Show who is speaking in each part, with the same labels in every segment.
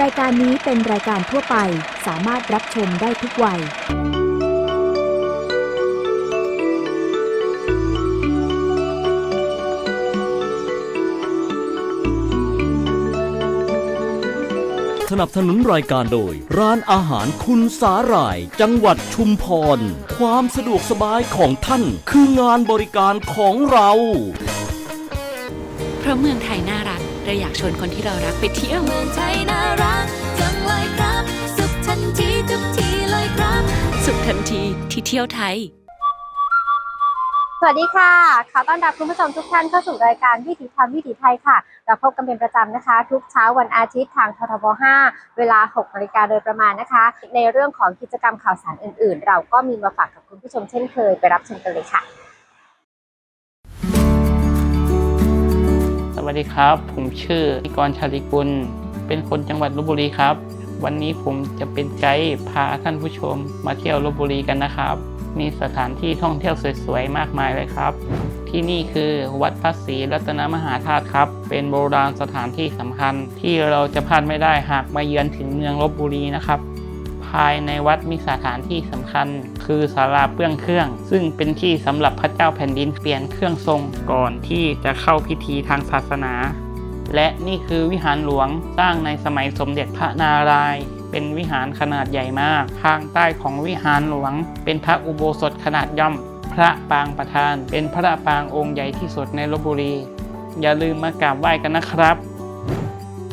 Speaker 1: รายการนี้เป็นรายการทั่วไปสามารถรับชมได้ทุกวัย
Speaker 2: สนับสนุนรายการโดย ร้านอาหารคุณสาหร่าย จังหวัดชุมพร ความสะดวกสบายของท่านคืองานบริการของเรา
Speaker 3: เพราะเมืองไทยน่ารัก เราอยากชวนคนที่เรารักไปเที่ยว
Speaker 4: เมืองไทยน่ารักจังเลยครับ สุขทันทีทุกทีเลยครับ
Speaker 3: สุขทันทีที่เที่ยวไทย
Speaker 5: สวัสดีค่ะขอต้อนรับคุณผู้ชมทุกท่านเข้าสู่รายการวิถีธรรมวิถีไทยค่ะ เราพบกันเป็นประจำนะคะ ทุกเช้าวันอาทิตย์ทางททบ 5 เวลา 6นาฬิกาโดยประมาณนะคะ ในเรื่องของกิจกรรมข่าวสารอื่น ๆ เราก็มีมาฝากกับคุณผู้ชมเช่นเคยไปรับชมกันเลยค่ะ
Speaker 6: วัสดีครับ ผมชื่อนิกรชาลิกุล เป็นคนจังหวัดลบบุรีครับ วันนี้ผมจะเป็นไกด์พาท่านผู้ชมมาเที่ยวลบบุรีกันนะครับ มีสถานที่ท่องเที่ยวสวยๆ มากมายเลยครับ ที่นี่คือวัดพระศรีรัตนมหาธาตุครับ เป็นโบราณสถานที่สำคัญที่เราจะพลาดไม่ได้หากมาเยือนถึงเมืองลบบุรีนะครับ ภายในวัดมีสถานที่สำคัญ คือศาลาเปื้องเครื่อง ซึ่งเป็นที่สำหรับพระเจ้าแผ่นดินเปลี่ยนเครื่องทรงก่อนที่จะเข้าพิธีทางศาสนา และนี่คือวิหารหลวงสร้างในสมัยสมเด็จพระนารายณ์เป็นวิหารขนาดใหญ่มาก ทางใต้ของวิหารหลวง เป็นพระอุโบสถขนาดย่อม พระปางประธาน เป็นพระปางองค์ใหญ่ที่สุดในลบบุรี อย่าลืมมากราบไหว้กันนะครับ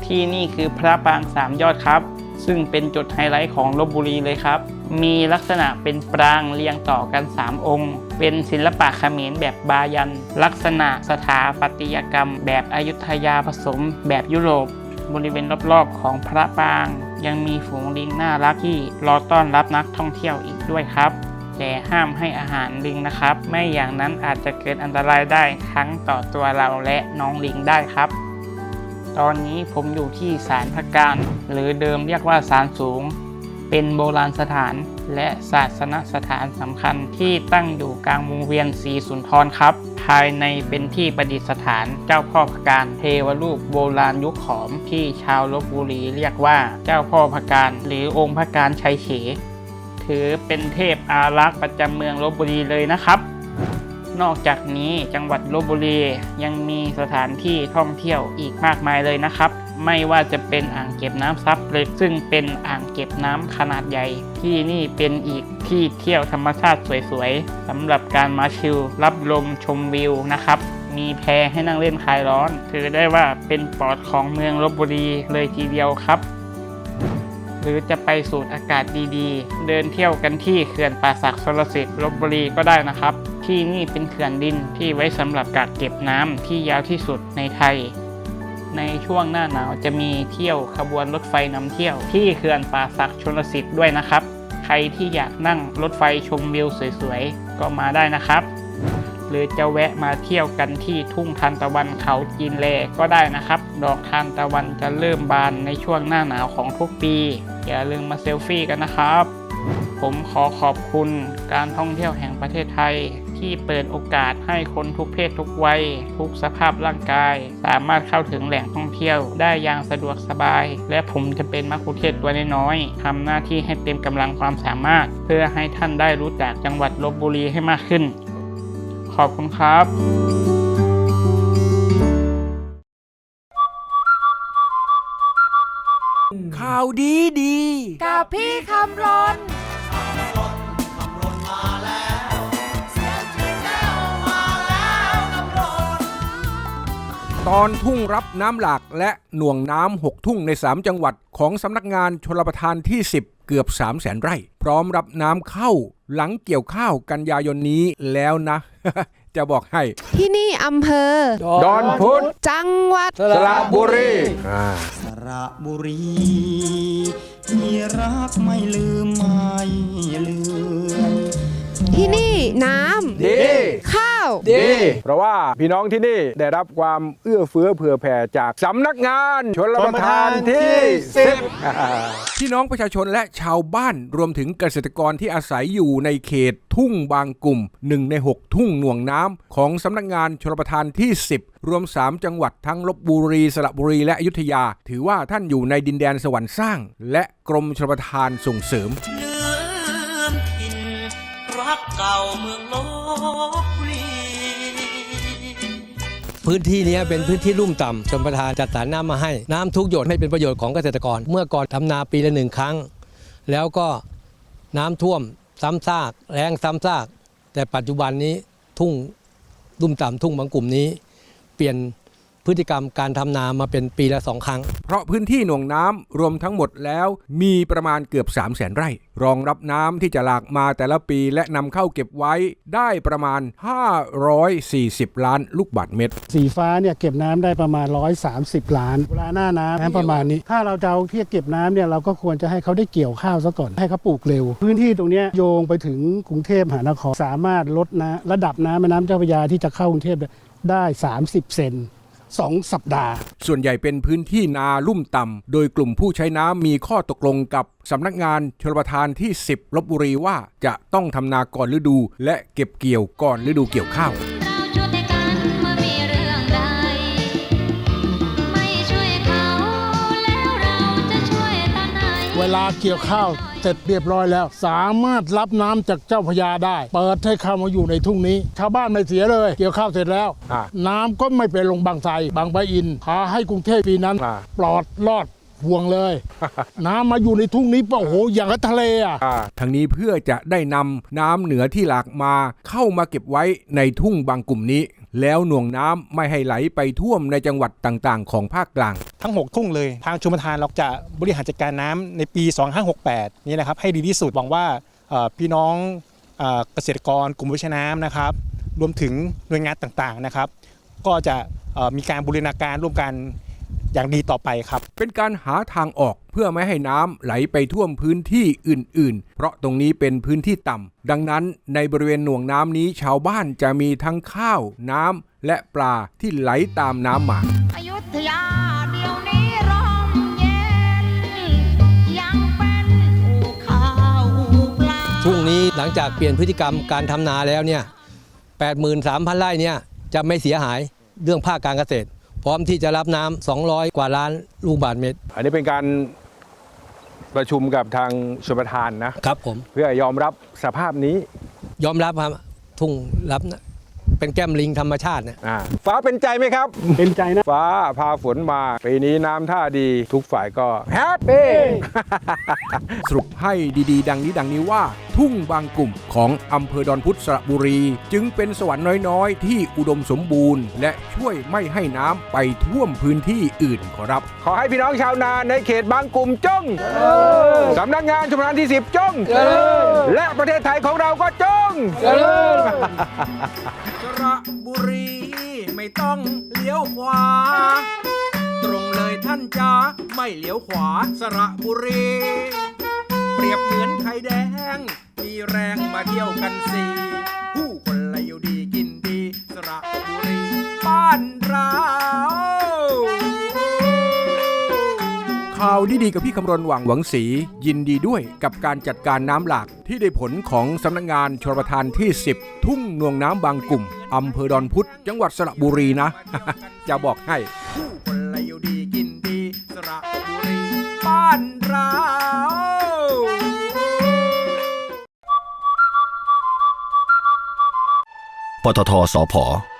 Speaker 6: ที่นี่คือพระปางสามยอดครับ ซึ่งเป็นจุดไฮไลท์ของลบบุรีเลยครับ มีลักษณะเป็นปรางเรียงต่อกัน 3 องค์ เป็นศิลปะเขมรแบบบายัน ลักษณะสถาปัตยกรรม แบบอายุทยาผสม แบบยุโรป บริเวณรอบๆของพระปราง ยังมีฝูงลิงน่ารักที่รอต้อนรับนักท่องเที่ยวอีกด้วยครับ แต่ห้ามให้อาหารลิงนะครับ ไม่อย่างนั้นอาจจะเกิดอันตรายได้ทั้งต่อตัวเราและน้องลิงได้ครับ ตอนนี้ผมอยู่ที่ศาลพระการหรือเดิมเรียกว่าศาลสูง เป็นโบราณสถาน และศาสนสถานสำคัญที่ตั้งอยู่กลางวงเวียนศรีสุนทรครับ ภายในเป็นที่ประดิษฐานเจ้าพ่อพระการเทวรูปโบราณยุคขอมที่ชาวลบบุรีเรียกว่าเจ้าพ่อพระการ หรือองค์พระการชัยเฉถือเป็นเทพอารักษ์ประจำเมืองลบบุรีเลยนะครับ นอกจากนี้จังหวัดลบบุรียังมีสถานที่ท่องเที่ยวอีกมากมายเลยนะครับ ไม่ว่าจะเป็นอ่างเก็บน้ำซับเล็กซึ่งเป็นอ่างเก็บน้ำขนาดใหญ่ ที่นี่เป็นอีกที่เที่ยวธรรมชาติสวยๆสำหรับการมาชิลรับลมชมวิวนะครับมีแพให้นั่งเล่นคลายร้อน ถือได้ว่าเป็นปอดของเมืองลบบุรีเลยทีเดียวครับ หรือจะไปสูดอากาศดีๆ เดินเที่ยวกันที่เขื่อนป่าสักชลสิทธิ์ลบบุรีก็ได้นะครับ ที่นี่เป็นเขื่อนดินที่ไว้สำหรับกักเก็บน้ำที่ยาวที่สุดในไทย ในช่วงหน้าหนาวจะมีเที่ยวขบวนรถไฟนำเที่ยว ที่เขื่อนป่าสักชลสิทธิ์ด้วยนะครับ ใครที่อยากนั่งรถไฟชมวิวสวยๆ ก็มาได้นะครับ หรือจะแวะมาเที่ยวกันที่ทุ่งทานตะวันเขาจีนแลก็ได้นะครับ ดอกทานตะวันจะเริ่มบานในช่วงหน้าหนาวของทุกปี อย่าลืมมาเซลฟี่กันนะครับผมขอขอบคุณการท่องเที่ยวแห่งประเทศไทย ที่เปิดโอกาสให้คนทุกเพศทุกวัย ทุกสภาพร่างกาย สามารถเข้าถึงแหล่งท่องเที่ยวได้อย่างสะดวกสบาย และผมจะเป็นมัคคุเทศก์ตัวน้อยๆทำหน้าที่ให้เต็มกำลังความสามารถ เพื่อให้ท่านได้รู้จักจังหวัดลบบุรีให้มากขึ้น ขอบคุณครับ
Speaker 7: ข่าวดีดี
Speaker 5: กับพี่คำรน
Speaker 7: ตอนทุ่งรับน้ำหลากและหน่วงน้ำหกทุ่งใน 3 จังหวัดของสำนักงานชลประทานที่ 10 เกือบ 3 0 0แสนไร่ พร้อมรับน้ำเข้าหลังเกี่ยวข้าวกันยายนนี้แล้วนะ จะบอกให้
Speaker 8: ที่นี่อำเภอ
Speaker 7: ดอนพุธ
Speaker 8: จังหวัด
Speaker 7: สระบุรีอ่า
Speaker 9: สระบุรีที่รักไม่ลืมไม่เลือน
Speaker 8: ที่นี่น้
Speaker 7: ดีำ
Speaker 8: ข้าว ดี
Speaker 7: เพราะว่าพี่น้องที่นี่ได้รับความเอื้อเฟื้อเผื่อแผ่จากสำนักงานชนประทานที่สิบ พี่น้องประชาชนและชาวบ้านรวมถึงเกษตรกรที่อาศัยอยู่ในเขตทุ่งบางกลุ่มหนึ่งใน 6 ทุ่งหน่วงน้ำของสำนักงานชลประทานที่ 10 รวม 3 จังหวัดทั้งลบบุรีสระบุรีและอยุธยา ถือว่าท่านอยู่ในดินแดนสวรรค์สร้าง และกรมชลประทานส่งเสริม
Speaker 9: ลืมถิ่นรักเก่าเมืองลบบุรี
Speaker 10: พื้นที่นี้เป็นพื้นที่ลุ่มต่ำชนประทานจัดสรรน้ำมาให้ น้ำทุกหยดให้เป็นประโยชน์ของเกษตรกร เมื่อก่อนทำนาปีละหนึ่งครั้ง แล้วก็น้ำท่วมซ้ำซากแรงซ้ำซาก แต่ปัจจุบันนี้ทุ่งลุ่มต่ำทุ่งบางกลุ่มนี้ เปลี่ยน พฤติกรรมการทำนามาเป็นปีละสองครั้ง
Speaker 7: เพราะพื้นที่หน่วงน้ำรวมทั้งหมดแล้วมีประมาณเกือบ 3 0 0แสนไร่ รองรับน้ำที่จะหลากมาแต่ละปีและนำเข้าเก็บไว้ได้ประมาณ 540 ล้านลูกบาทเมตร
Speaker 11: สีฟ้าเนี่ยเก็บน้ำได้ประมาณ 130 ล้านเวลาหน้าน้ำน้ำประมาณนี้ ถ้าเราจะเอาที่เก็บน้ำเนี่ยเราก็ควรจะให้เขาได้เกี่ยวข้าวซะก่อนให้เขาปลูกเร็ว พื้นที่ตรงเนี้ยโยงไปถึงกรุงเทพมหานครสามารถลดนะระดับน้ำแม่น้ำเจ้าพระยาที่จะเข้ากรุงเทพได้ 30 เซน 2 สัปดาห์
Speaker 7: ส่วนใหญ่เป็นพื้นที่นาลุ่มต่ำ โดยกลุ่มผู้ใช้น้ำมีข้อตกลงกับสำนักงานชลประทานที่ 10ลบบุรีว่าจะต้องทำนาก่อนฤดู และเก็บเกี่ยวก่อนฤดูเกี่ยวข้าว
Speaker 4: ลา
Speaker 11: เกี่ยวข้าวเสร็จเรียบร้อยแล้ว สามารถรับน้ำจากเจ้าพระยาได้ เปิดให้เข้ามาอยู่ในทุ่งนี้ ชาวบ้านไม่เสียเลย เกี่ยวข้าวเสร็จแล้ว
Speaker 7: อ่า
Speaker 11: น้ำก็ไม่ไปลงบางไทรบางปะอินพาให้กรุงเทพปีนั้น
Speaker 7: อ่า
Speaker 11: ปลอดรอดห่วงเลย น้ำมาอยู่ในทุ่งนี้ปะโอ้โหอย่างกับทะเลอะ
Speaker 7: ทางนี้เพื่อจะได้นำน้ำเหนือที่หลากมาเข้ามาเก็บไว้ในทุ่งบางกลุ่มนี้ แล้วหน่วงน้ำไม่ให้ไหลไปท่วมในจังหวัดต่างๆ ของภาคกลาง
Speaker 12: ทั้ง 6 ทุ่งเลย ทางชมประทานเราจะบริหารจัดการน้ำในปี 2568 นี่นะครับให้ดีที่สุดหวังว่าเอ่อพี่น้องเอ่อเกษตรกรกลุ่มวิชาน้ำนะครับ รวมถึงหน่วยงานต่างๆนะครับ ก็จะเอ่อมีการบูรณาการร่วมกันอย่างดีต่อไปครับ
Speaker 7: เป็นการหาทางออกเพื่อไม่ให้น้ำไหลไปท่วมพื้นที่อื่น ๆ เพราะตรงนี้เป็นพื้นที่ต่ำดังนั้นในบริเวณหน่วงน้ำนี้ชาวบ้านจะมีทั้งข้าว น้ำและปลาที่ไหลตามน้ำมา
Speaker 4: อยุธยาเดี๋ยวนี้ร่มเย็นยังเป็นอู่ข้าวอู่ปลา
Speaker 10: ทุ่งนี้หลังจากเปลี่ยนพฤติกรรมการทำนาแล้วเนี่ย83,000 ไร่เนี่ยจะไม่เสียหายเรื่องภาคการเกษตร พร้อมที่จะรับน้ำ200 กว่าล้านลูกบาศก์เมตร
Speaker 7: อันนี้เป็นการ ประชุมกับทางชลประทานนะ
Speaker 10: ครับผม
Speaker 7: เพื่อยอมรับสภาพนี้
Speaker 10: ยอมรับครับทุ่งรับนะ เป็นแก้มลิงธรรมชาตินะ
Speaker 7: อ่าฟ้าเป็นใจไหมครับ
Speaker 11: เป็นใจนะ
Speaker 7: ฟ้าพาฝนมาปีนี้น้ำท่าดีทุกฝ่ายก็แฮปปี้ สรุปให้ดีๆ ดังนี้ดังนี้ว่า ทุ่งบางกลุ่มของอำเภอดอนพุธสระบุรี จึงเป็นสวรรค์น้อยๆ ที่อุดมสมบูรณ์ และช่วยไม่ให้น้ำไปท่วมพื้นที่อื่นขอรับ ขอให้พี่น้องชาวนาในเขตบางกลุ่มจงสำนักงานชมรานที่ 10 จงและประเทศไทยของเราก็จงส ระบุรี ไม่ต้องเลี้ยวขวา ตรงเลยท่านจ้าไม่เลี้ยวขวาสระบุรี เปรียบเหมือนไข่แดง มีแรงมาเที่ยวกันสีผู้คนละอยู่ดีกินดี สระบุรีบ้านเรา ข่าวดีๆกับพี่คำรณหวังหวังสียินดีด้วยกับการจัดการน้ำหลากที่ได้ผลของสำนักงานชลประทานที่ 10 ทุ่งนวงน้ำบางกลุ่มอำเภอดอนพุธจังหวัดสระบุรีนะ จะบอกให้คนละอยู่ดีกินดีสระบุรีบ้านเรา
Speaker 13: ปตทสพ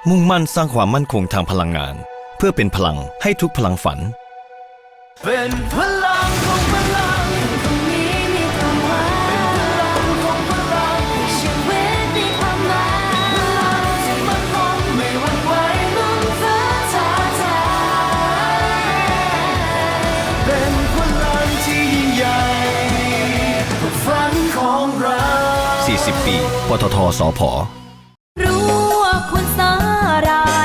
Speaker 13: มุ่งมั่นสร้างความมั่นคงทางพลังงาน เพื่อเป็นพลังให้ทุกพลังฝัน
Speaker 9: เป็นพลังของพลัง
Speaker 4: ตรงนี้มีความหมาย
Speaker 9: ของพลัง
Speaker 4: ชีวิตมีความหมายพลัง
Speaker 9: ที่มันคงไม่หวั่นไหว
Speaker 4: ลุ้นฟ้าท้าทาย
Speaker 9: เป็นพลังที่ยิ่งใหญ่ฝันของเรา
Speaker 13: 40 ปี ปตทสพ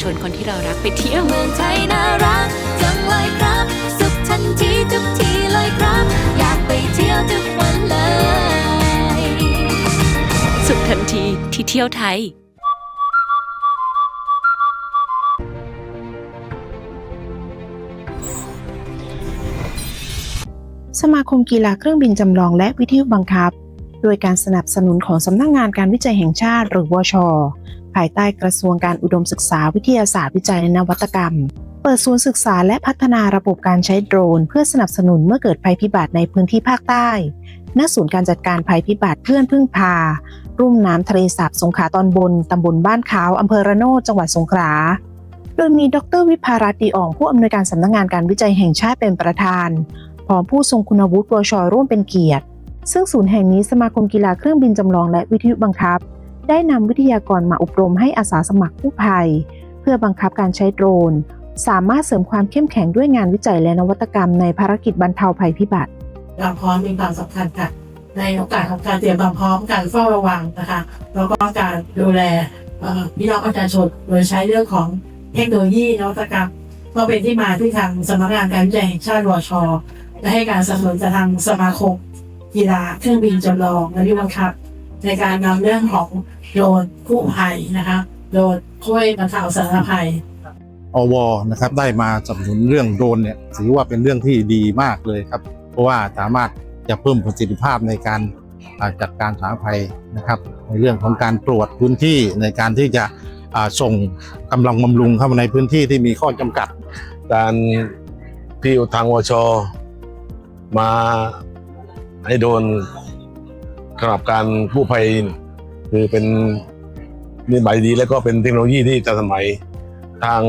Speaker 3: ชวนคนที่เรารักไปเที่ยว
Speaker 14: เมืองไทยน่ารักจังเลยครับ สุขทันทีทุกทีเลยครับ อยากไปเที่ยวทุกวันเลย
Speaker 3: สุขทันทีที่เที่ยวไทย
Speaker 15: สมาคมกีฬาเครื่องบินจำลองและวิทยุบังคับ โดยการสนับสนุนของสำนักงงานการวิจัยแห่งชาติหรือวช ภายใต้กระทรวงการอุดมศึกษาวิทยาศาสตร์วิจัยและนวัตกรรม เปิดศูนย์ศึกษาและพัฒนาระบบการใช้โดรน เพื่อสนับสนุนเมื่อเกิดภัยพิบัติในพื้นที่ภาคใต้ณศูนย์การจัดการภัยพิบัติเพื่อนพึ่งพา รุ่มน้ำทะเลสาบสงขลาตอนบน ตำบลบ้านขาวอำเภอระโนดจังหวัดสงขลา โดยมีดรวิภารัตีอ่องผู้อำนวยการสำนักงานการวิจัยแห่งชาติเป็นประธาน พร้อมผู้ทรงคุณวุฒิวชร่วมเป็นเกียรติ ซึ่งศูนย์แห่งนี้สมาคมกีฬาเครื่องบินจำลองและวิทยุบังคับ ได้นำวิทยากรมาอบรมให้อาสาสมัครกู้ภัย เพื่อบังคับการใช้โดรน สามารถเสริมความเข้มแข็งด้วยงานวิจัยและนวัตกรรมในภารกิจบรรเทาภัยพิบัติ
Speaker 16: ความพร้อมมีความสำคัญค่ะ ในโอกาสของการเตรียมความพร้อมการเฝ้าระวังนะคะแล้วก็การดูแลพี่น้องประชาชนโดยใช้เรื่องของเทคโนโลยีนวัตกรรมก็เป็นที่มาที่ทางสำนักงานการวิจัยแห่งชาติวชได้ให้การสนับสนุนจากทางสมาคมกีฬาเครื่องบินจำลองและวิบังคับ ในการนำเรื่องของ โดนกู้ภัยนะคะ โดนช่วยบรรเทาสาธารณภัย
Speaker 17: อวนะครับได้มาสนับสนุนเรื่องโดรนเนี่ยถือว่าเป็นเรื่องที่ดีมากเลยครับ เพราะว่าสามารถจะเพิ่มประสิทธิภาพในการจัดการสาธารณภัยนะครับ ในเรื่องของการตรวจพื้นที่ในการที่จะส่งกำลังบำรุงเข้ามาในพื้นที่ที่มีข้อจำกัด
Speaker 18: การที่ทางวชมาให้โดนสำหรับการผู้ภัย คือเป็นนิสัยดีแล้วก็เป็นเทคโนโลยีที่จะสมัยทาง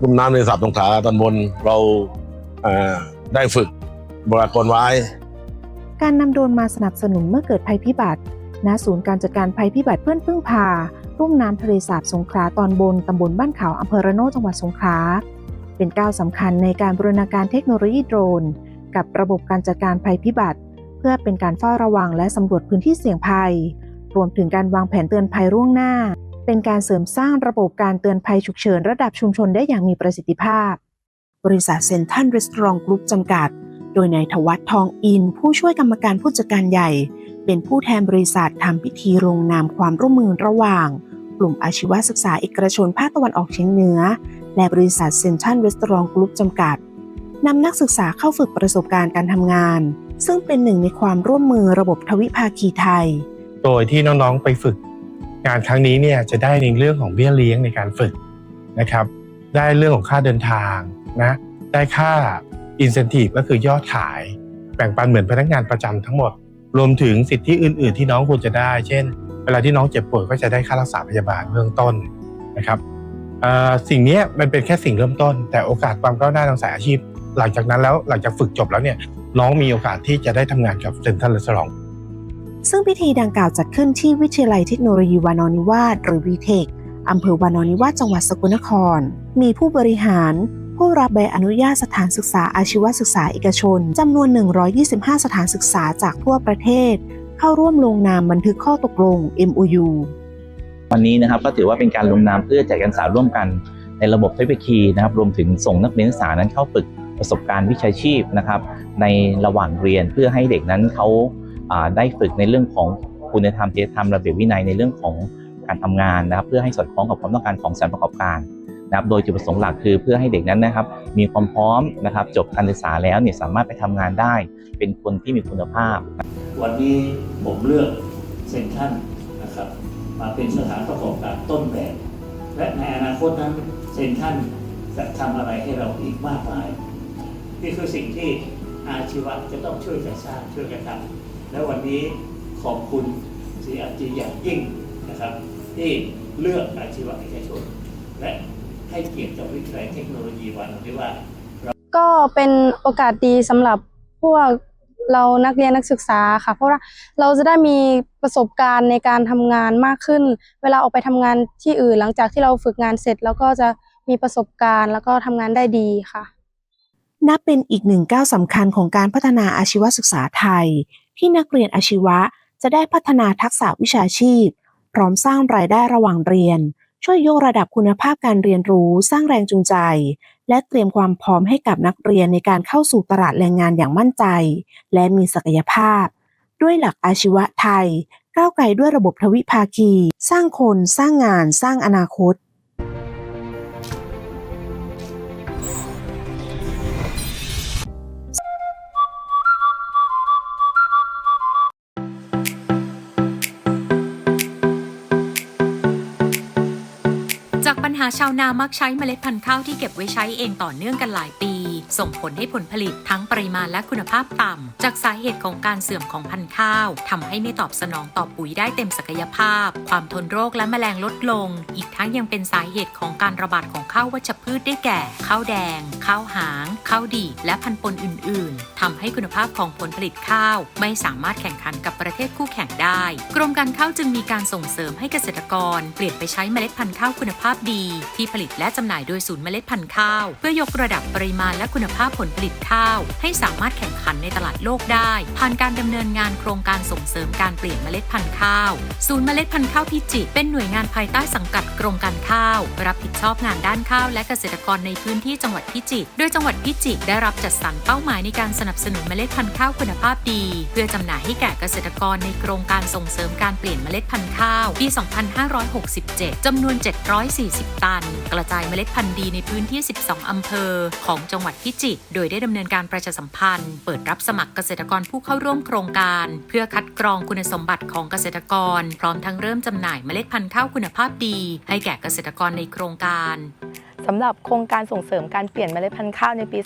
Speaker 18: รุ่มน้ำในสับสงขลาตอนบนเราได้ฝึกบุคลากรไว้
Speaker 15: การนำโดรนมาสนับสนุนเมื่อเกิดภัยพิบัติณศูนย์การจัดการภัยพิบัติเพื่อนพึ่งพา รุ่มน้ำทะเลสาบสงขลาตอนบนตำบลบ้านขาวอำเภอระโนจังหวัดสงขลาเป็นก้าวสำคัญในการบูรณาการเทคโนโลยีโดรน กับระบบการจัดการภัยพิบัติ เพื่อเป็นการเฝ้าระวังและสำรวจพื้นที่เสี่ยงภัย รวมถึงการวางแผนเตือนภัยล่วงหน้า เป็นการเสริมสร้างระบบการเตือนภัยฉุกเฉินระดับชุมชนได้อย่างมีประสิทธิภาพ บริษัทเซนทันรีสตรองกรุ๊ปจำกัด โดยนายทวัฒน์ทองอิน ผู้ช่วยกรรมการผู้จัดการใหญ่ เป็นผู้แทนบริษัททำพิธีลงนามความร่วมมือระหว่าง กลุ่มอาชีวศึกษาเอกชนภาคตะวันออกเฉียงเหนือ และบริษัทเซนทันรีสตรองกรุ๊ปจำกัดนำนักศึกษาเข้าฝึกประสบการณ์การทำงาน ซึ่งเป็นหนึ่งในความร่วมมือระบบทวิภาคีไทย
Speaker 19: โดยที่น้องๆไปฝึก งานครั้งนี้เนี่ยจะได้ในเรื่องของเบี้ยเลี้ยงในการฝึกนะครับ ได้เรื่องของค่าเดินทางนะได้ค่า incentive ก็คือยอดขาย แบ่งปันเหมือนพนักงานประจำทั้งหมด รวมถึงสิทธิอื่น ๆ ที่น้องควรจะได้ เช่น เวลาที่น้องเจ็บป่วยก็จะได้ค่ารักษาพยาบาลเบื้องต้นนะครับสิ่งนี้มันเป็นแค่สิ่งเริ่มต้น แต่โอกาสความก้าวหน้าทางสายอาชีพ หลังจากนั้นแล้วหลังจากฝึกจบแล้วเนี่ยน้องมีโอกาสที่จะได้ทำงานกับเซ็นทรัลเลสลอง
Speaker 15: ซึ่งพิธีดังกล่าวจัดขึ้นที่วิทยาลัยเทคโนโลยีวานอนิวาสหรือวีเทคอำเภอวานอนิวาสจังหวัดสกลนคร มีผู้บริหาร ผู้รับใบอนุญาตสถานศึกษาอาชีวศึกษาเอกชนจำนวน 125 สถานศึกษาจากทั่วประเทศ เข้าร่วมลงนามบันทึกข้อตกลง MOU
Speaker 20: วันนี้นะครับก็ถือว่าเป็นการลงนามเพื่อแจกการศึกษาร่วมกันในระบบเทคโนโลยีนะครับรวมถึงส่งนักเรียนนักศึกษานั้นเข้าฝึกประสบการณ์วิชาชีพนะครับในระหว่างเรียนเพื่อให้เด็กนั้นเขา ได้ฝึกในเรื่องของคุณธรรมจริยธรรมระเบียบวินัยในเรื่องของการทำงานนะครับ เพื่อให้สอดคล้องกับความต้องการของสถานประกอบการนะครับโดยจุดประสงค์หลักคือเพื่อให้เด็กนั้นนะครับ มีความพร้อมนะครับ จบการศึกษาแล้วเนี่ยสามารถไปทำงานได้ เป็นคนที่มีคุณภาพ
Speaker 21: วันนี้ผมเลือกเซนทรัลนะครับมาเป็นสถานประกอบการต้นแบบ และในอนาคตนั้นเซนทรัลจะทำอะไรให้เราอีกมากมายนี่คือสิ่งที่อาชีวะจะต้องช่วยกันสร้างช่วยกันทำ และวันนี้ขอบคุณสีอาจีอย่างยิ่งนะครับ ที่เลือกอาชีวะเอกชน และให้เกียรติกับวิทยาลัยเทคโนโลยีวันที่ว่า
Speaker 22: ก็เป็นโอกาสดีสำหรับพวกเรานักเรียนนักศึกษาค่ะ เพราะว่าเราจะได้มีประสบการณ์ในการทำงานมากขึ้น เวลาออกไปทำงานที่อื่น หลังจากที่เราฝึกงานเสร็จเราก็จะมีประสบการณ์แล้วก็ทำงานได้ดีค่ะ
Speaker 15: นับเป็นอีกหนึ่งก้าวสำคัญของการพัฒนาอาชีวศึกษาไทย ที่นักเรียนอาชีวะจะได้พัฒนาทักษะวิชาชีพ พร้อมสร้างรายได้ระหว่างเรียน ช่วยยกระดับคุณภาพการเรียนรู้ สร้างแรงจูงใจ และเตรียมความพร้อมให้กับนักเรียนในการเข้าสู่ตลาดแรงงานอย่างมั่นใจ และมีศักยภาพ ด้วยหลักอาชีวะไทย ก้าวไกลด้วยระบบทวิภาคี สร้างคน สร้างงาน สร้างอนาคต
Speaker 3: ปัญหาชาวนามักใช้เมล็ดพันธุ์ข้าวที่เก็บไว้ใช้เองต่อเนื่องกันหลายปี ส่งผลให้ผลผลิตทั้งปริมาณและคุณภาพต่ำ จากสาเหตุของการเสื่อมของพันธุ์ข้าวทำให้ไม่ตอบสนองต่อปุ๋ยได้เต็มศักยภาพ ความทนโรคและแมลงลดลง อีกทั้งยังเป็นสาเหตุของการระบาดของข้าววัชพืชได้แก่ ข้าวแดง ข้าวหาง ข้าวดีและพันธุ์ปนอื่น ๆทำให้คุณภาพของผลผลิตข้าว ไม่สามารถแข่งขันกับประเทศคู่แข่งได้ กรมการข้าวจึงมีการส่งเสริมให้เกษตรกร เปลี่ยนไปใช้เมล็ดพันธุ์ข้าวคุณภาพดี ที่ผลิตและจำหน่ายโดยศูนย์เมล็ดพันธุ์ข้าว เพื่อยกระดับปริมาณและคุณภาพผลผลิตข้าว ให้สามารถแข่งขันในตลาดโลกได้ ผ่านการดำเนินงานโครงการส่งเสริมการเปลี่ยนเมล็ดพันธุ์ข้าว ศูนย์เมล็ดพันธุ์ข้าวพิจิตรเป็นหน่วยงานภายใต้สังกัดกรมการข้าว รับผิดชอบงานด้านข้าว และเกษตรกรในพื้นที่จังหวัดพิจิตรโดยจังหวัดพิจิตรได้รับจัดสรรเป้าหมายในการสนับสนุนเมล็ดพันธุ์ข้าวคุณภาพดี เพื่อจำหน่ายให้แก่เกษตรกรในโครงการส่งเสริมการเปลี่ยนเมล็ดพันธุ์ข้าวปี 2567 จำนวน 740 ตัน กระจายเมล็ดพันธุ์ดีในพื้นที่ 12 อำเภอ ของจังหวัดพิจิตรโดยได้ดำเนินการประชาสัมพันธ์ เปิดรับสมัครเกษตรกรผู้เข้าร่วมโครงการ เพื่อคัดกรองคุณสมบัติของเกษตรกร พร้อมทั้งเริ่มจำหน่ายเมล็ดพันธุ์ข้าวคุณภาพดี ให้แก่เกษตรกรในโครงการ
Speaker 23: สำหรับโครงการส่งเสริมการเปลี่ยนเมล็ดพันธุ์ข้าวในปี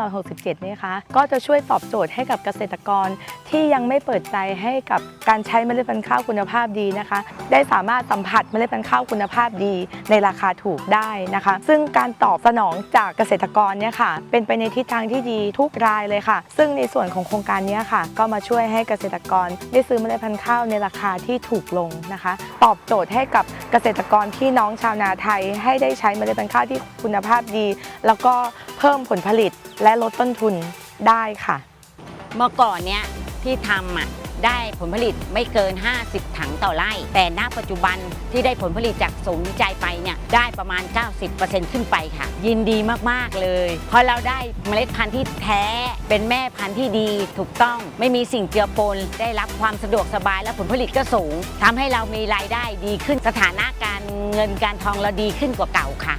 Speaker 23: 2567 นี่คะก็จะช่วยตอบโจทย์ให้กับเกษตรกรที่ยังไม่เปิดใจให้กับการใช้เมล็ดพันธุ์ข้าวคุณภาพดีนะคะ ได้สามารถสัมผัสเมล็ดพันธุ์ข้าวคุณภาพดีในราคาถูกได้นะคะ ซึ่งการตอบสนองจากเกษตรกรเนี่ยค่ะ เป็นไปในทิศทางที่ดีทุกรายเลยค่ะ ซึ่งในส่วนของโครงการนี้ค่ะ ก็มาช่วยให้เกษตรกรได้ซื้อเมล็ดพันธุ์ข้าวในราคาที่ถูกลงนะคะ ตอบโจทย์ให้กับเกษตรกรพี่น้องชาวนาไทย ให้ได้ใช้เมล็ดพันธุ์ข้าวที่คุณภาพดี แล้วก็เพิ่มผลผลิตและลดต้นทุนได้ค่ะ
Speaker 24: เมื่อก่อนเนี้ยที่ทำอะได้ผลผลิตไม่เกิน 50 ถังต่อไร่ แต่ณปัจจุบันที่ได้ผลผลิตจากศูนย์วิจัยไปเนี่ยได้ประมาณ 90%ขึ้นไปค่ะ ยินดีมาก ๆ เลย เพราะเราได้เมล็ดพันธุ์ที่แท้ เป็นแม่พันธุ์ที่ดีถูกต้องไม่มีสิ่งเจือปน ได้รับความสะดวกสบายและผลผลิตก็สูงทำให้เรามีรายได้ดีขึ้นสถานะการเงินการทองเราดีขึ้นกว่าเก่าค่ะ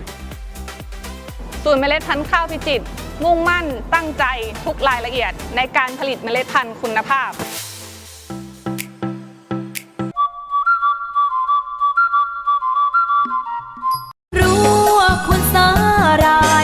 Speaker 25: ศูนย์เมล็ดพันธุ์ข้าวพิจิตรมุ่งมั่นตั้งใจทุกรายละเอียดในการผลิตเมล็ดพันธุ์คุณภาพ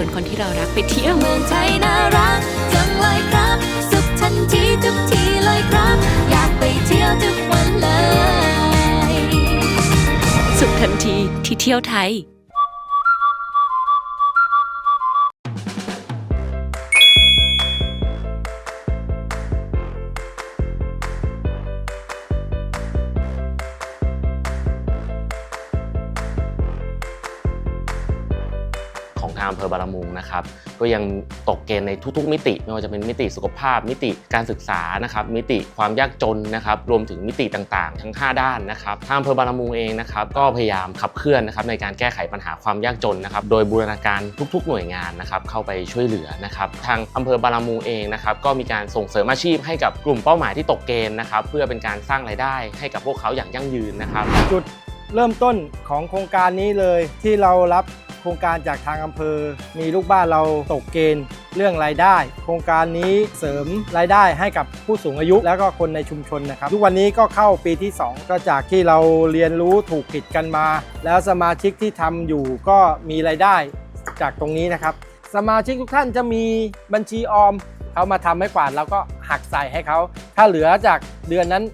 Speaker 3: วนคนที่เรารักไปเที่ยว
Speaker 14: เมืองไทยน่ารักจังเลยครับ สุขทันทีทุกทีเลยครับ อยากไปเที่ยวทุกวันเลย
Speaker 3: สุขทันทีที่เที่ยวไทย
Speaker 26: บารมุงนะครับก็ยังตกเกณฑ์ในทุกๆ มิติไม่ว่าจะเป็นมิติสุขภาพ มิติการศึกษานะครับมิติความยากจนนะครับรวมถึงมิติต่างๆ ทั้ง 5 ด้านนะครับทางอำเภอบารมุงเองนะครับก็พยายามขับเคลื่อนนะครับในการแก้ไขปัญหาความยากจนนะครับโดยบูรณาการทุก ๆ หน่วยงานนะครับเข้าไปช่วยเหลือนะครับทางอำเภอบารมุงเองนะครับก็มีการส่งเสริมอาชีพให้กับกลุ่มเป้าหมายที่ตกเกณฑ์นะครับเพื่อเป็นการสร้างรายได้ให้กับพวกเขาอย่างยั่งยืนนะครับ
Speaker 27: จุดเริ่มต้นของโครงการนี้เลยที่เรารับ
Speaker 28: โครงการจากทางอำเภอ มีลูกบ้านเราตกเกณฑ์เรื่องรายได้ โครงการนี้เสริมรายได้ให้กับผู้สูงอายุ แล้วก็คนในชุมชนนะครับ ทุกวันนี้ก็เข้าปีที่ 2 ก็จากที่เราเรียนรู้ถูกผิดกันมา แล้วสมาชิกที่ทำอยู่ก็มีรายได้จากตรงนี้นะครับ สมาชิกทุกท่านจะมีบัญชีออมเขามาทำให้กวาดเราก็หักใส่ให้เขา ถ้าเหลือจากเดือนนั้น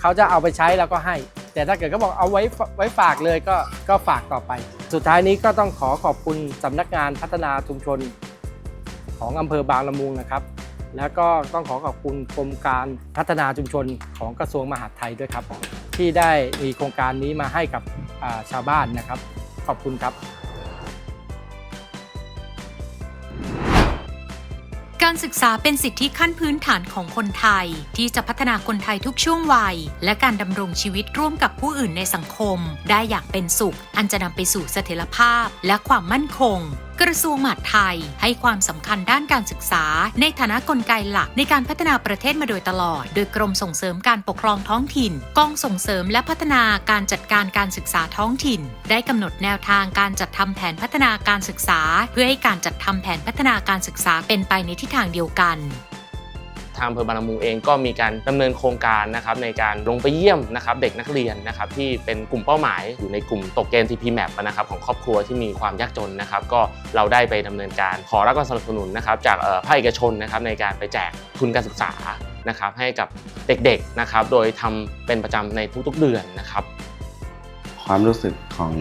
Speaker 28: เขาจะเอาไปใช้แล้วก็ให้ แต่ถ้าเกิดเขาบอกเอาไว้ไว้ฝากเลยก็ก็ฝากต่อไป สุดท้ายนี้ก็ต้องขอขอบคุณสำนักงานพัฒนาชุมชน ของอำเภอบางละมุงนะครับ แล้วก็ต้องขอขอบคุณกรมการพัฒนาชุมชนของกระทรวงมหาดไทยด้วยครับ ที่ได้มีโครงการนี้มาให้กับชาวบ้านนะครับ ขอบคุณครับ
Speaker 3: การศึกษาเป็นสิทธิขั้นพื้นฐานของคนไทย ที่จะพัฒนาคนไทยทุกช่วงวัย และการดำรงชีวิตร่วมกับผู้อื่นในสังคม ได้อย่างเป็นสุข อันจะนำไปสู่เสถียรภาพและความมั่นคง กระทรวงมหาดไทยให้ความสำคัญด้านการศึกษา ในฐานะกลไกหลักในการพัฒนาประเทศมาโดยตลอด โดยกรมส่งเสริมการปกครองท้องถิ่น กองส่งเสริมและพัฒนาการจัดการการศึกษาท้องถิ่น ได้กำหนดแนวทางการจัดทำแผนพัฒนาการศึกษา เพื่อให้การจัดทำแผนพัฒนาการศึกษาเป็นไปในทิศทางเดียวกัน
Speaker 26: ทางอำเภอบางละมุงเองก็มีการดำเนินโครงการนะครับในการลงไปเยี่ยมนะครับเด็กนักเรียนนะครับที่เป็นกลุ่มเป้าหมายอยู่ในกลุ่มตกเกณฑ์ TP Map นะครับของครอบครัวที่มีความยากจนนะครับก็เราได้ไปดำเนินการขอรับการสนับสนุนนะครับจากเอ่อภาคเอกชนนะครับในการไปแจกทุนการศึกษานะครับให้กับเด็กๆนะครับโดยทำเป็นประจำในทุกๆเดือนนะครับ
Speaker 29: ความรู้สึกของ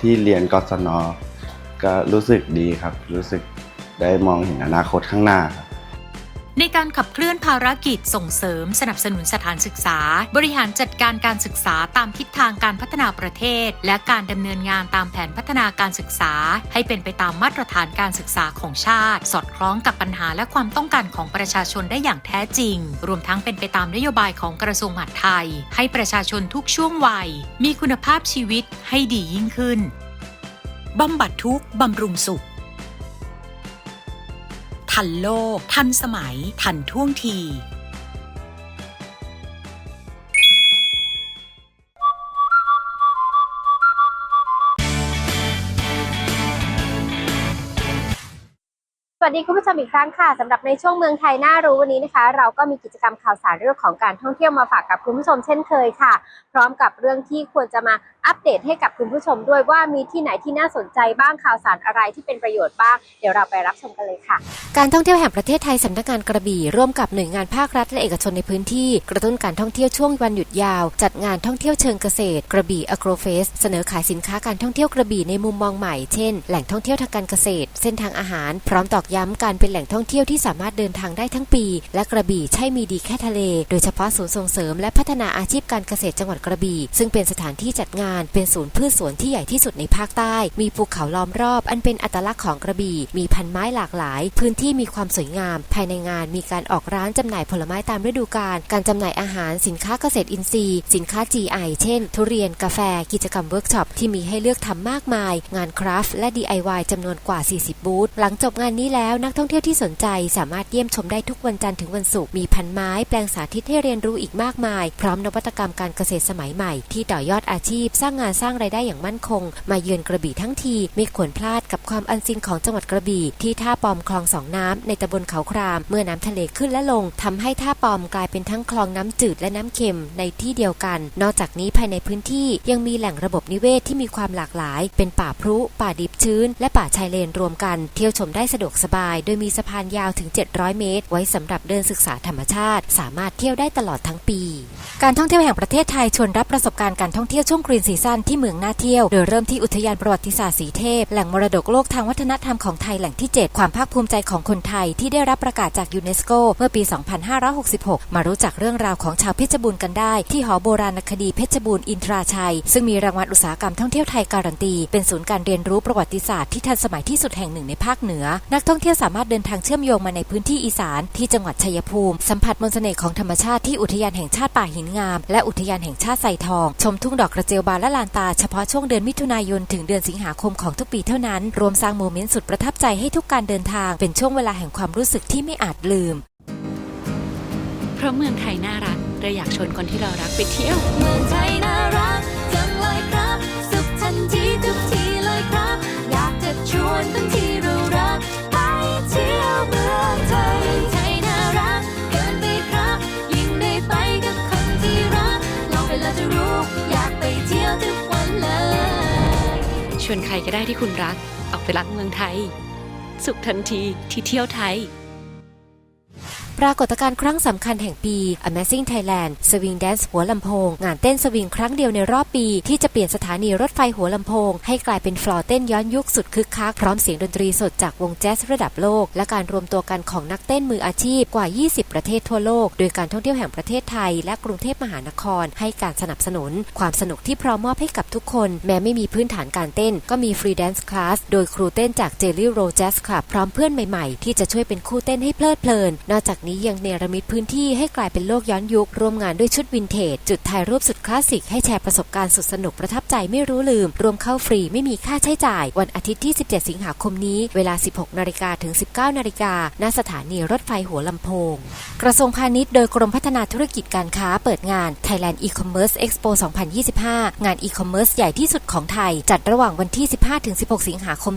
Speaker 29: ที่เรียนกศนก็รู้สึกดีครับ รู้สึกได้มองเห็นอนาคตข้างหน้าครับ
Speaker 3: ในการขับเคลื่อนภารกิจส่งเสริมสนับสนุนสถานศึกษา บริหารจัดการการศึกษาตามทิศทางการพัฒนาประเทศ และการดำเนินงานตามแผนพัฒนาการศึกษา ให้เป็นไปตามมาตรฐานการศึกษาของชาติ สอดคล้องกับปัญหาและความต้องการของประชาชนได้อย่างแท้จริง รวมทั้งเป็นไปตามนโยบายของกระทรวงมหาดไทย ให้ประชาชนทุกช่วงวัย มีคุณภาพชีวิตให้ดียิ่งขึ้นบำบัดทุกข์บำรุงสุข ทันโลก ทันสมัย ทันท่วงที
Speaker 30: สวัสดีคุณผู้ชมอีกครั้งค่ะสำหรับในช่วงเมืองไทยน่ารู้วันนี้นะคะ เราก็มีกิจกรรมข่าวสารเรื่องของการท่องเที่ยวมาฝากกับคุณผู้ชมเช่นเคยค่ะ พร้อมกับเรื่องที่ควรจะมาอัปเดตให้กับคุณผู้ชมด้วยว่ามีที่ไหนที่น่าสนใจบ้างข่าวสารอะไรที่เป็นประโยชน์บ้าง เดี๋ยวเราไปรับชมกันเลยค่ะ
Speaker 31: การท่องเที่ยวแห่งประเทศไทยสำนักงานกระบี่ร่วมกับหน่วยงานภาครัฐและเอกชนในพื้นที่ กระตุ้นการท่องเที่ยวช่วงวันหยุดยาว จัดงานท่องเที่ยวเชิงเกษตร กระบี่อโกรเฟสเสนอขายสินค้าการท่องเที่ยวกระบี่ในมุมมองใหม่เช่นแหล่งท่องเที่ยวทางการเกษตร เส้นทางอาหาร พร้อมตอกย้ำการเป็นแหล่งท่องเที่ยวที่สามารถเดินทางได้ทั้งปี และกระบี่ใช่มีดีแค่ทะเล โดยเฉพาะศูนย์ส่งเสริมและพัฒนาอาชีพการเกษตรจังหวัดกระบี่ ซึ่งเป็นสถานที่จัดงานเป็นศูนย์พืชสวนที่ใหญ่ที่สุดในภาคใต้ มีภูเขาล้อมรอบ อันเป็นอัตลักษณ์ของกระบี่ มีพันไม้หลากหลาย พื้นที่มีความสวยงาม ภายในงานมีการออกร้านจำหน่ายผลไม้ตามฤดูกาล การจำหน่ายอาหาร สินค้าเกษตรอินทรีย์ สินค้า GI เช่น ทุเรียน กาแฟ กิจกรรมเวิร์กช็อปที่มีให้เลือกทำมากมาย งานคราฟต์และ DIY จำนวนกว่า 40 บูธ หลังจบงานนี้แล้วนักท่องเที่ยวที่สนใจสามารถเยี่ยมชมได้ทุกวันจันทร์ถึงวันศุกร์ มีพันไม้ แปลงสาธิตให้เรียนรู้อีกมากมาย พร้อมนวัตกรรมการเกษตรสมัยใหม่ ที่ต่อยอดอาชีพ สร้างงานสร้างรายได้อย่างมั่นคง มาเยือนกระบี่ทั้งทีไม่ควรพลาดกับความอันซีนของจังหวัดกระบี่ที่ท่าปอมคลองสองน้ำในตำบลเขาคราม เมื่อน้ำทะเลขึ้นและลงทำให้ท่าปอมกลายเป็นทั้งคลองน้ำจืดและน้ำเค็มในที่เดียวกัน นอกจากนี้ภายในพื้นที่ยังมีแหล่งระบบนิเวศที่มีความหลากหลาย เป็นป่าพรุป่าดิบชื้น และป่าชายเลนรวมกัน เที่ยวชมได้สะดวกสบาย โดยมีสะพานยาวถึง 700 เมตร ไว้สำหรับเดินศึกษาธรรมชาติ สามารถเที่ยวได้ตลอดทั้งปี การท่องเที่ยวแห่งประเทศไทยชวนรับประสบการณ์การท่องเที่ยวช่วงกรีนซีซั่นที่เมืองน่าเที่ยว โดยเริ่มที่อุทยานประวัติศาสตร์สีเทพ แหล่งมรดกโลกทางวัฒนธรรมของไทยแหล่งที่ 7 ความภาคภูมิใจของคนไทยที่ได้รับประกาศจากยูเนสโกเมื่อปี 2566 มารู้จักเรื่องราวของชาวเพชรบูรณ์กันได้ ที่หอโบราณคดีเพชรบูรณ์อินทราชัย ซึ่งมีรางวัลอุตสาหกรรมท่องเที่ยวไทยการันตี เป็นศูนย์การเรียนรู้ประวัติศาสตร์ที่ทันสมัยที่สุดแห่งหนึ่งในภาคเหนือ นักท่องเที่ยวสามารถเดินทางเชื่อมโยงมาในพื้นที่อีสานที่จังหวัดชัยภูมิ สัมผัสมนต์เสน่ห์ของธรรมชาติที่อุทยานแห่งชาติป่าหินงาม และอุทยานแห่งชาติไซทอง ชมทุ่งดอกกระเจียวบานและลานตาเฉพาะช่วงเดือนมิถุนายนถึงเดือนสิงหาคมของทุกปีเท่านั้น รวมสร้างโมเมนต์สุดประทับใจให้ทุกการเดินทาง เป็นช่วงเวลาแห่งความรู้สึกที่ไม่อาจลืม
Speaker 32: เพราะเมืองไทยน่ารักเราอยากชวนคนที่เรารักไปเที่ยว
Speaker 14: เมืองไทยน่ารักจังเลยครับ สุขทันทีทุกทีเลยครับ อยากจะกชวนทั้งที่เรารักไปเที่ยวเมือง
Speaker 32: ชวนใครก็ได้ที่คุณรัก ออกไปรักเมืองไทย สุขทันทีที่เที่ยวไทย
Speaker 31: ปรากฏการณ์ครั้งสำคัญแห่งปี Amazing Thailand Swing Dance หัวลำโพง งานเต้นสวิงครั้งเดียวในรอบปี ที่จะเปลี่ยนสถานีรถไฟหัวลำโพง ให้กลายเป็นฟลอร์เต้นย้อนยุคสุดคึกคัก พร้อมเสียงดนตรีสดจากวงแจ๊สระดับโลก และการรวมตัวกันของนักเต้นมืออาชีพกว่า 20 ประเทศทั่วโลก โดยการท่องเที่ยวแห่งประเทศไทย และกรุงเทพมหานคร ให้การสนับสนุน ความสนุกที่พร้อมมอบให้กับทุกคน แม้ไม่มีพื้นฐานการเต้น ก็มีฟรีแดนซ์คลาสโดยครูเต้นจาก Jelly Roll Jazz Club พร้อมเพื่อนใหม่ๆ ที่จะช่วยเป็นคู่เต้นให้เพลิดเพลิน นอกจากนี้ยังเนรมิตพื้นที่ให้กลายเป็นโลกย้อนยุค ร่วมงานด้วยชุดวินเทจ จุดถ่ายรูปสุดคลาสสิกให้แชร์ประสบการณ์สุดสนุกประทับใจไม่รู้ลืม รวมเข้าฟรีไม่มีค่าใช้จ่าย วันอาทิตย์ที่ 17 สิงหาคมนี้ เวลา 16 นาฬิกาถึง 19 นาฬิกาณสถานีรถไฟหัวลำโพง กระทรวงพาณิชย์โดยกรมพัฒนาธุรกิจการค้าเปิดงาน Thailand E-commerce Expo 2025 งาน e-commerce ใหญ่ที่สุดของไทย จัดระหว่างวันที่ 15-16 สิงหาคม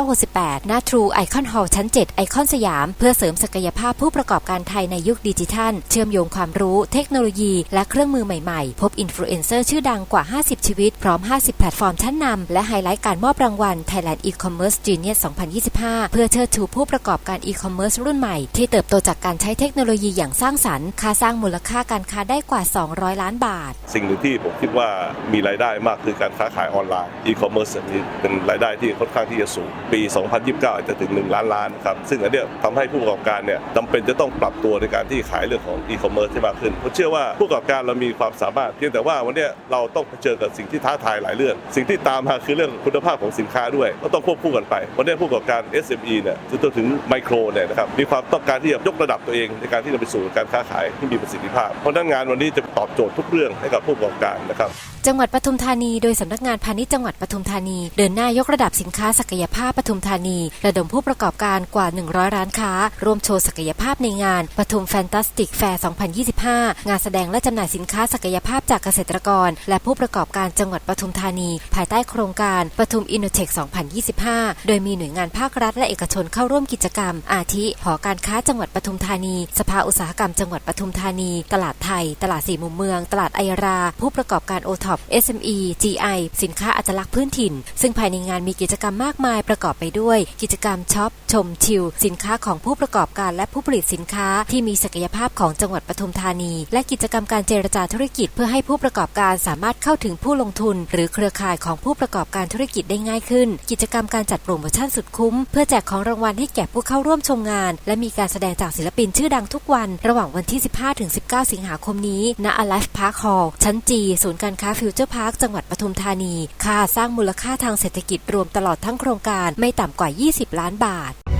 Speaker 31: 2568ณ True Icon Hall ชั้น 7 ไอคอนสยาม เพื่อเสริมศักยภาพผู้ประกอบกอบการไทยในยุคดิจิทัล เชื่อมโยงความรู้ เทคโนโลยี และเครื่องมือใหม่ๆ พบอินฟลูเอนเซอร์ชื่อดังกว่า 50 ชีวิต พร้อม 50 แพลตฟอร์มชั้นนำและไฮไลท์การมอบรางวัล Thailand E-commerce Genius 2025 เพื่อเชิดชูผู้ประกอบการ e-commerce รุ่นใหม่ ที่เติบโตจากการใช้เทคโนโลยีอย่างสร้างสรรค์ค่าสร้างมูลค่าการค้าได้กว่า 200 ล้านบาท
Speaker 33: สิ่งหนึ่งที่ผมคิดว่ามีรายได้มากคือการค้าขายออนไลน์อีคอมเมิร์ซนี่เป็นรายได้ที่ค่อนข้างที่จะสูงปี 2029 อาจจะถึง 1 ล้านล้านครับซึ่งอันเนี้ยทำให้ผู้ประกอบการเนี่ยจำเป็นจะต้องปรับตัวในการที่ขายเรื่องของอีคอมเมิร์ซที่มากขึ้นผมเชื่อว่าผู้ประกอบการเรามีความสามารถ เพียงแต่ว่าวันนี้เราต้องเผชิญกับสิ่งที่ท้าทายหลายเรื่อง สิ่งที่ตามมาคือเรื่องคุณภาพของสินค้าด้วย ก็ต้องควบคู่กันไป วันนี้ผู้ประกอบการ SME เนี่ยจนถึงไมโครเนี่ยนะครับมีความต้องการที่จะยกระดับตัวเองในการที่จะไปสู่การค้าขายที่มีประสิทธิภาพ เพราะฉะนั้นงานวันนี้จะตอบโจทย์ทุกเรื่องให้กับผู้ประกอบการนะครับ
Speaker 31: จังหวัดปทุมธานีโดยสำนักงานพาณิชย์จังหวัดปทุมธานี เดินหน้ายกระดับสินค้าศักยภาพปทุมธานี ระดมผู้ประกอบการกว่า 100 ร้านค้าร่วมโชว์ศักยภาพในงานปทุมแฟนตาสติกแฟร์ 2025 งานแสดงและจำหน่ายสินค้าศักยภาพจากเกษตรกร และผู้ประกอบการจังหวัดปทุมธานี ภายใต้โครงการปทุมอินโนเทค 2025 โดยมีหน่วยงานภาครัฐและเอกชนเข้าร่วมกิจกรรม อาทิหอการค้าจังหวัดปทุมธานี สภาอุตสาหกรรมจังหวัดปทุมธานี ตลาดไทย ตลาดสี่มุมเมือง ตลาดไอรา ผู้ประกอบการโอท็อป SME GI สินค้าอัตลักษณ์พื้นถิ่น ซึ่งภายในงานมีกิจกรรมมากมายประกอบไปด้วย กิจกรรมช็อปชมชิลสินค้าของผู้ประกอบการและผู้ผลิตสินค้าที่มีศักยภาพของจังหวัดปทุมธานี และกิจกรรมการเจรจาธุรกิจ เพื่อให้ผู้ประกอบการสามารถเข้าถึงผู้ลงทุน หรือเครือข่ายของผู้ประกอบการธุรกิจได้ง่ายขึ้น กิจกรรมการจัดโปรโมชั่นสุดคุ้ม เพื่อแจกของรางวัลให้แก่ผู้เข้าร่วมชมงาน และมีการแสดงจากศิลปินชื่อดังทุกวัน ระหว่างวันที่ 15-19 สิงหาคมนี้ณ Alive Park Hall ชั้นจีศูนย์การค้าฟิวเจอร์พาร์คจังหวัดปทุมธานี ค่าสร้างมูลค่าทางเศรษฐกิจรวมตลอดทั้งโครงการไม่ต่ำกว่า 20 ล้านบาท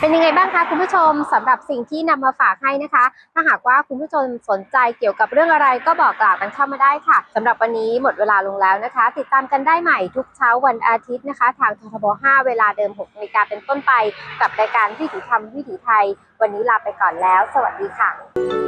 Speaker 30: เป็นยังไงบ้างคะคุณผู้ชมสำหรับสิ่งที่นำมาฝากให้นะคะ ถ้าหากว่าคุณผู้ชมสนใจเกี่ยวกับเรื่องอะไรก็บอกกล่าวกันเข้ามาได้ค่ะสำหรับวันนี้หมดเวลาลงแล้วนะคะ ติดตามกันได้ใหม่ทุกเช้าวันอาทิตย์นะคะ ทางททบ 5 เวลาเดิม6นาฬิกาเป็นต้นไป กับรายการวิถีธรรมวิถีไทย วันนี้ลาไปก่อนแล้ว สวัสดีค่ะ